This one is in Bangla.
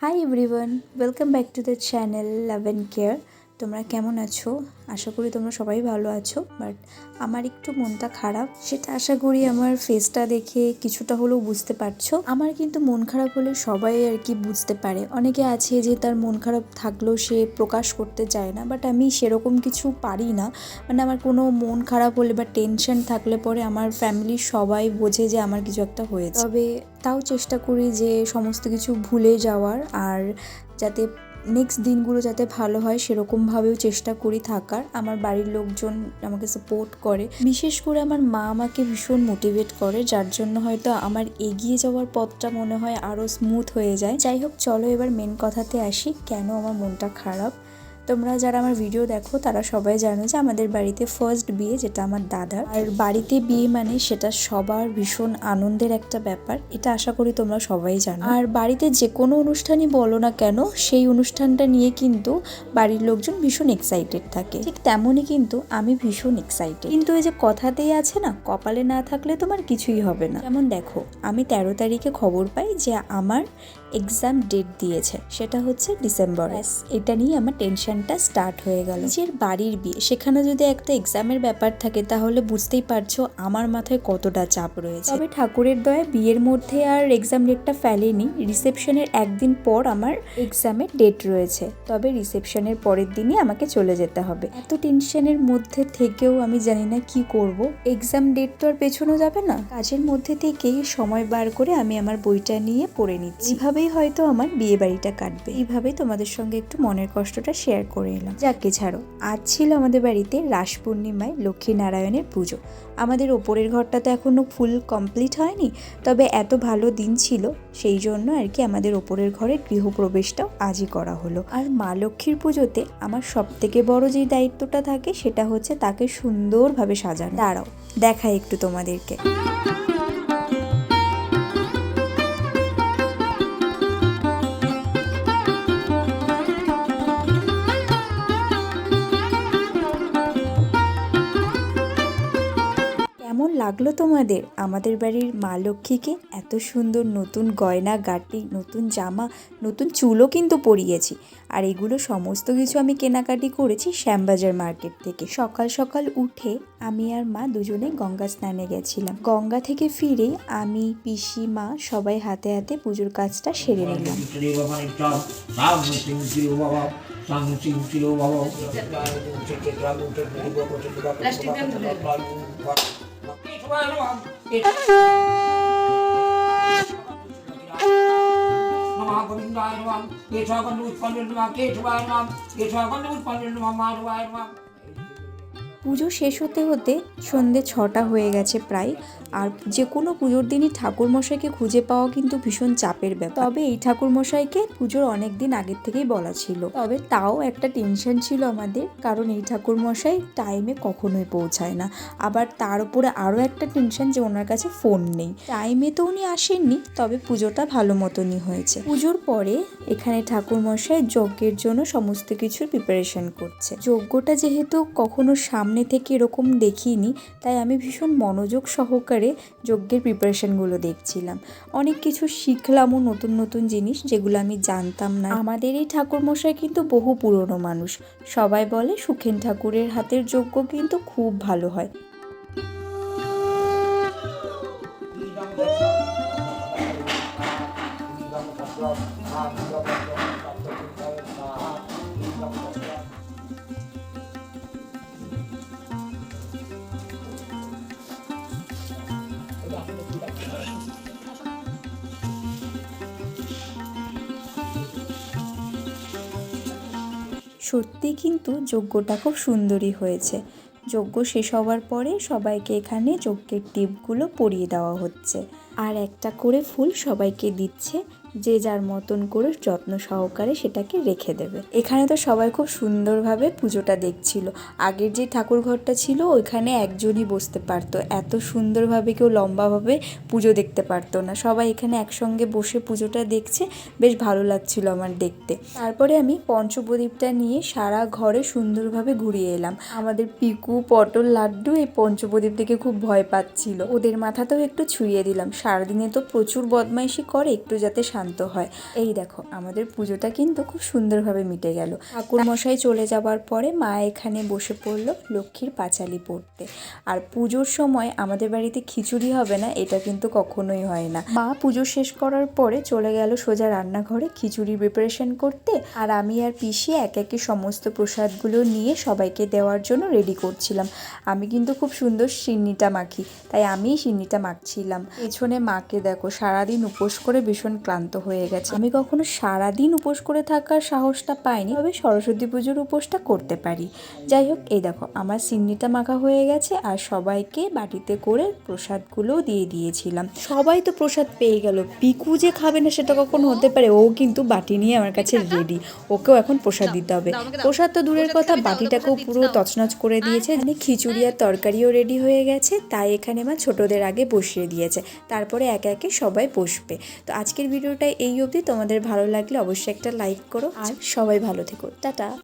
Hi everyone, welcome back to the channel Love and Care. তোমরা কেমন আছো? আশা করি তোমরা সবাই ভালো আছো বাট আমার একটু মনটা খারাপ। সেটা আশা করি আমার ফেসটা দেখে কিছুটা হলেও বুঝতে পারছ। আমার কিন্তু মন খারাপ হলে সবাই আর কি বুঝতে পারে। অনেকে আছে যে তার মন খারাপ থাকলেও সে প্রকাশ করতে চায় না বাট আমি সেরকম কিছু পারি না। মানে আমার কোনো মন খারাপ হলে বা টেনশন থাকলে পরে আমার ফ্যামিলির সবাই বোঝে যে আমার কিছু একটা হয়েছে। তবে তাও চেষ্টা করি যে সমস্ত কিছু ভুলে যাওয়ার, আর যাতে নেক্সট দিনগুলো যাতে ভালো হয়, সেরকমভাবেও চেষ্টা করি থাকার। আমার বাড়ির লোকজন আমাকে সাপোর্ট করে। বিশেষ করে আমার মা আমাকে ভীষণ মোটিভেট করে, যার জন্য হয়তো আমার এগিয়ে যাওয়ার পথটা মনে হয় আরও স্মুথ হয়ে যায়। যাই হোক, চলো এবার মেন কথাতে আসি, কেন আমার মনটা খারাপ? তোমরা যারা আমার ভিডিও দেখো, তারা সবাই জানো যে আমাদের বাড়িতে ফার্স্ট বিয়ে যেটা আমার দাদার। আর বাড়িতে বিয়ে মানে সেটা সবার ভীষণ আনন্দের একটা ব্যাপার, এটা আশা করি তোমরা সবাই জানো। আর বাড়িতে যে কোনো অনুষ্ঠানই বলো না কেন, সেই অনুষ্ঠানটা নিয়ে কিন্তু বাড়ির লোকজন ভীষণ এক্সাইটেড থাকে। ঠিক তেমনই কিন্তু আমি ভীষণ এক্সাইটেড কিন্তু এই যে কথাতেই আছে না, কপালে না থাকলে তোমার কিছুই হবে না। যেমন দেখো, আমি তেরো তারিখে খবর পাই যে আমার এক্সাম ডেট দিয়েছে সেটা হচ্ছে ডিসেম্বর এটা নিয়ে আমার টেনশনটা স্টার্ট হয়ে গেল। নিজের বাড়ির বিয়ে সেখানে যদি একটা এক্সামের ব্যাপার থাকে তাহলে বুঝতেই পারছ আমার মাথায় কতটা চাপ রয়েছে। তবে ঠাকুরের দয়া বিয়ের মধ্যে আর এক্সাম ডেটটা ফেলেনি। রিসেপশনের একদিন পর আমার এক্সামের ডেট রয়েছে। তবে রিসেপশনের পরের দিনই আমাকে চলে যেতে হবে। এত টেনশনের মধ্যে থেকেও আমি জানি না কি করব। এক্সাম ডেট তো আর পেছনো যাবে না। কাজের মধ্যে থেকেই সময় বার করে আমি আমার বইটা নিয়ে পড়ে নিচ্ছি। এইভাবেই হয়তো আমার বিয়ে বাড়িটা কাটবে। এইভাবে তোমাদের সঙ্গে একটু মনের কষ্টটা শেয়ার করে এলাম। যাকে ছাড়ো, আজ ছিল আমাদের বাড়িতে রাস পূর্ণিমায় লক্ষ্মী নারায়ণের পুজো। আমাদের ওপরের ঘরটা তো এখনও ফুল কমপ্লিট হয়নি, তবে এত ভালো দিন ছিল, সেই জন্য আর কি আমাদের ওপরের ঘরের গৃহপ্রবেশটাও আজই করা হলো। আর মা লক্ষ্মীর পুজোতে আমার সব থেকে বড় যে দায়িত্বটা থাকে, সেটা হচ্ছে তাকে সুন্দরভাবে সাজানো। দাঁড়াও, দেখাই একটু তোমাদেরকে। লাগল তোমাদের? আমাদের বাড়ির মা লক্ষ্মীকে এত সুন্দর নতুন গয়না গাটি নতুন জামা, নতুন চুলও কিন্তু পরিয়েছি। আর এগুলো সমস্ত কিছু আমি কেনাকাটি করেছি শ্যামবাজার মার্কেট থেকে। সকাল সকাল উঠে আমি আর মা দুজনে গঙ্গা স্নানে গেছিলাম। গঙ্গা থেকে ফিরে আমি, পিসি, মা সবাই হাতে হাতে পুজোর কাজটা সেরে নিলাম। নমঃ కేశవాయ కేశవాయ కేశవాయ కేశవాయ మాధవాయ পুজো শেষ হতে হতে সন্ধে ছটা হয়ে গেছে প্রায়। আর যে কোনো পুজোর দিনই ঠাকুরমশাইকে খুঁজে পাওয়া কিন্তু ভীষণ চাপের ব্যাপার। তবে এই ঠাকুরমশাইকে পুজোর অনেক দিন আগের থেকেই বলা ছিল। তবে তাও একটা টেনশন ছিল আমাদের, কারণ এই ঠাকুরমশাই টাইমে কখনোই পৌঁছায় না। আবার তার উপরে আরও একটা টেনশন যে ওনার কাছে ফোন নেই। টাইমে তো উনি আসেননি, তবে পুজোটা ভালো মতনই হয়েছে। পুজোর পরে এখানে ঠাকুরমশাই যজ্ঞের জন্য সমস্ত কিছুর প্রিপারেশন করছে। যজ্ঞটা যেহেতু কখনো সামনে থেকে এরকম দেখিনি, তাই আমি ভীষণ মনোযোগ সহকারে যজ্ঞের প্রিপারেশনগুলো দেখছিলাম। অনেক কিছু শিখলামও নতুন নতুন জিনিস যেগুলো আমি জানতাম না। আমাদের এই ঠাকুরমশাই কিন্তু বহু পুরনো মানুষ। সবাই বলে সুখেন ঠাকুরের হাতের যজ্ঞ কিন্তু খুব ভালো হয়। সত্যি কিন্তু যজ্ঞটা খুব সুন্দরই হয়েছে। যজ্ঞ শেষ হওয়ার পরে সবাইকে এখানে যজ্ঞের টিপগুলো পরিয়ে দেওয়া হচ্ছে। আর একটা করে ফুল সবাইকে দিচ্ছে। যে যার মতন করে যত্ন সহকারে সেটাকে রেখে দেবে। এখানে তো সবাই খুব সুন্দরভাবে পুজোটা দেখছিল। আগের যে ঠাকুর ঘরটা ছিল, ওইখানে একজনই বসতে পারতো। এত সুন্দরভাবে কেউ লম্বাভাবে পুজো দেখতে পারতো না। সবাই এখানে একসঙ্গে বসে পুজোটা দেখছে। বেশ ভালো লাগছিল আমার দেখতে। তারপরে আমি পঞ্চপ্রদীপটা নিয়ে সারা ঘরে সুন্দরভাবে ঘুরিয়ে এলাম। আমাদের পিকু, পটল, লাড্ডু এই পঞ্চপ্রদীপ থেকে খুব ভয় পাচ্ছিল। ওদের মাথাতেও একটু ছুঁয়ে দিলাম। সারাদিনে তো প্রচুর বদমাইশি করে, একটু যাতে ক্লান্ত হয়। এই দেখো, আমাদের পুজোটা কিন্তু খুব সুন্দরভাবে মিটে গেল। ঠাকুর মশাই চলে যাবার পরে মা এখানে বসে পড়ল লক্ষ্মীর পাঁচালি পড়তে। আর পুজোর সময় আমাদের বাড়িতে খিচুড়ি হবে না, এটা কিন্তু কখনোই হয় না। মা পুজো শেষ করার পরে চলে গেল সোজা রান্নাঘরে খিচুড়ি প্রিপারেশন করতে। আর আমি আর পিসি এক একে সমস্ত প্রসাদগুলো নিয়ে সবাইকে দেওয়ার জন্য রেডি করছিলাম। আমি কিন্তু খুব সুন্দর সিন্নিটা মাখি, তাই আমিই সিন্নিটা মাখছিলাম। পেছনে মাকে দেখো, সারাদিন উপোস করে ভীষণ ক্লান্ত হয়ে গেছে। আমি কখনো সারাদিন উপোস করে থাকার সাহসটা পাইনি। তবে সরস্বতী পুজোর উপোসটা করতে পারি। যাই হোক এই দেখো আমার সিন্নিটা মাখা হয়ে গেছে আর সবাইকে বাটিতে করে প্রসাদগুলোও দিয়ে দিয়েছিলাম। সবাই তো প্রসাদ পেয়ে গেল। পিকু যে খাবে না সেটা কখন হতে পারে। ও কিন্তু বাটি নিয়ে আমার কাছে রেডি ওকেও এখন প্রসাদ দিতে হবে। প্রসাদ তো দূরের কথা বাটিটাকেও পুরো তছনছ করে দিয়েছে। মানে খিচুড়ি আর তরকারিও রেডি হয়ে গেছে। তাই এখানে আমার ছোটদের আগে বসিয়ে দিয়েছে। তারপরে একে একে সবাই বসবে। তো আজকের ভিডিওটা এই অবধি। তোমাদের ভালো লাগলে অবশ্যই একটা লাইক করো। আর সবাই ভালো থেকো। টাটা।